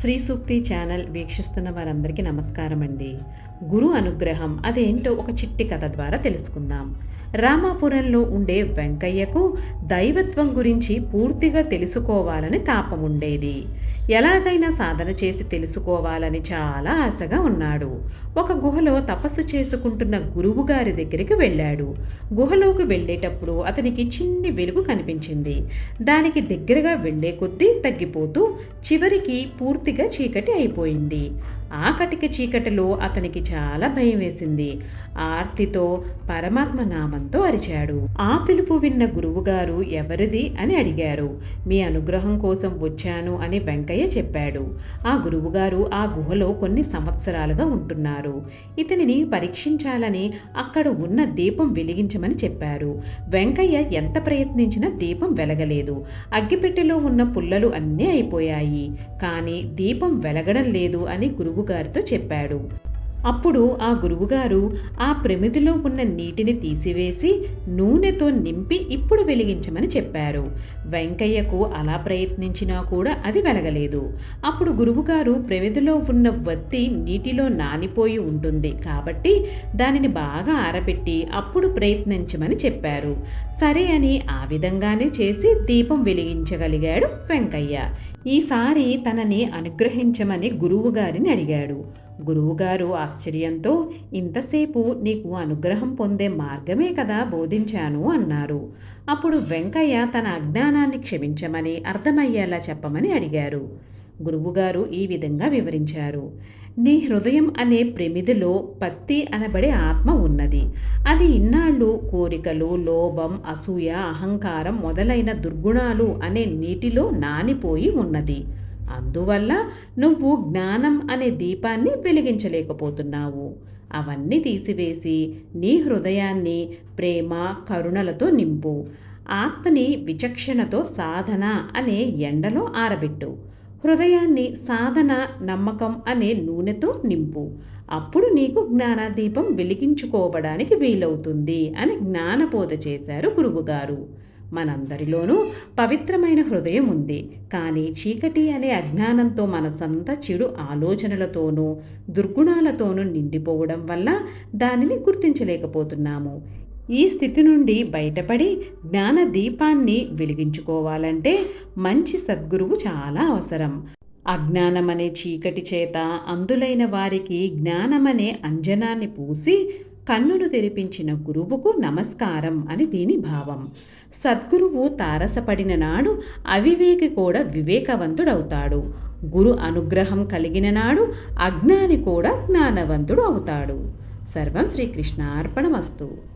శ్రీ సూక్తి channel వీక్షిస్తున్న వారందరికీ నమస్కారం అండి గురు అనుగ్రహం అదేంటో ఒక చిట్టి కథ ద్వారా తెలుసుకుందాం. రామాపురంలో ఉండే వెంకయ్యకు దైవత్వం గురించి పూర్తిగా తెలుసుకోవాలని తాపముండేది. ఉండేది ఎలాగైనా సాధన చేసి తెలుసుకోవాలని చాలా ఆశగా ఉన్నాడు. ఒక గుహలో తపస్సు చేసుకుంటున్న గురువు గారి దగ్గరికి వెళ్ళాడు. గుహలోకి వెళ్ళేటప్పుడు అతనికి చిన్ని వెలుగు కనిపించింది. దానికి దగ్గరగా వెళ్ళే కొద్దీ తగ్గిపోతూ చివరికి పూర్తిగా చీకటి అయిపోయింది. ఆ కటిక చీకటిలో అతనికి చాలా భయం వేసింది. ఆర్తితో పరమాత్మ నామంతో అరిచాడు. ఆ పిలుపు విన్న గురువుగారు ఎవరిది? అని అడిగారు. మీ అనుగ్రహం కోసం వచ్చాను అని వెంకయ్య చెప్పాడు. ఆ గురువుగారు ఆ గుహలో కొన్ని సంవత్సరాలుగా ఉంటున్నారు. ఇతనిని పరీక్షించాలని అక్కడ ఉన్న దీపం వెలిగించమని చెప్పారు. వెంకయ్య ఎంత ప్రయత్నించినా దీపం వెలగలేదు. అగ్గిపెట్టెలో ఉన్న పుల్లలు అన్నీ అయిపోయాయి. కానీ దీపం వెలగడం లేదు అని గురువు గురువుగారితో చెప్పాడు. అప్పుడు ఆ గురువుగారు ఆ ప్రమిదిలో ఉన్న నీటిని తీసివేసి నూనెతో నింపి ఇప్పుడు వెలిగించమని చెప్పారు. వెంకయ్యకు అలా ప్రయత్నించినా కూడా అది వెలగలేదు. అప్పుడు గురువుగారు ప్రమిదిలో ఉన్న వత్తి నీటిలో నానిపోయి ఉంటుంది కాబట్టి దానిని బాగా ఆరబెట్టి అప్పుడు ప్రయత్నించమని చెప్పారు. సరే అని ఆ విధంగానే చేసి దీపం వెలిగించగలిగాడు వెంకయ్య. ఈసారి తనని అనుగ్రహించమని గురువుగారిని అడిగాడు. గురువుగారు ఆశ్చర్యంతో ఇంతసేపు నీకు అనుగ్రహం పొందే మార్గమే కదా బోధించాను అన్నారు. అప్పుడు వెంకయ్య తన అజ్ఞానాన్ని క్షమించమని అర్థమయ్యేలా చెప్పమని అడిగారు. గురువుగారు ఈ విధంగా వివరించారు. నీ హృదయం అనే ప్రమిదిలో పత్తి అనబడే ఆత్మ ఉన్నది. అది ఇన్నాళ్ళు కోరికలు లోభం అసూయ అహంకారం మొదలైన దుర్గుణాలు అనే నీటిలో నానిపోయి ఉన్నది. అందువల్ల నువ్వు జ్ఞానం అనే దీపాన్ని వెలిగించలేకపోతున్నావు. అవన్నీ తీసివేసి నీ హృదయాన్ని ప్రేమ కరుణలతో నింపు. ఆత్మని విచక్షణతో సాధన అనే ఎండలో ఆరబెట్టు. హృదయాన్ని సాధన నమ్మకం అనే నూనెతో నింపు. అప్పుడు నీకు జ్ఞానదీపం వెలిగించుకోవడానికి వీలవుతుంది అని జ్ఞానబోధ చేశారు గురువుగారు. మనందరిలోనూ పవిత్రమైన హృదయం ఉంది. కానీ చీకటి అనే అజ్ఞానంతో మనసంతా చెడు ఆలోచనలతోనూ దుర్గుణాలతోనూ నిండిపోవడం వల్ల దానిని గుర్తించలేకపోతున్నాము. ఈ స్థితి నుండి బయటపడి జ్ఞాన దీపాన్ని వెలిగించుకోవాలంటే మంచి సద్గురువు చాలా అవసరం. అజ్ఞానమనే చీకటి చేత అందులైన వారికి జ్ఞానమనే అంజనాన్ని పూసి కన్నులు తెరిపించిన గురువుకు నమస్కారం అని దీని భావం. సద్గురువు తారసపడిన నాడు అవివేకి కూడా వివేకవంతుడవుతాడు. గురు అనుగ్రహం కలిగిన నాడు అజ్ఞాని కూడా జ్ఞానవంతుడు అవుతాడు. సర్వం శ్రీకృష్ణార్పణ వస్తువు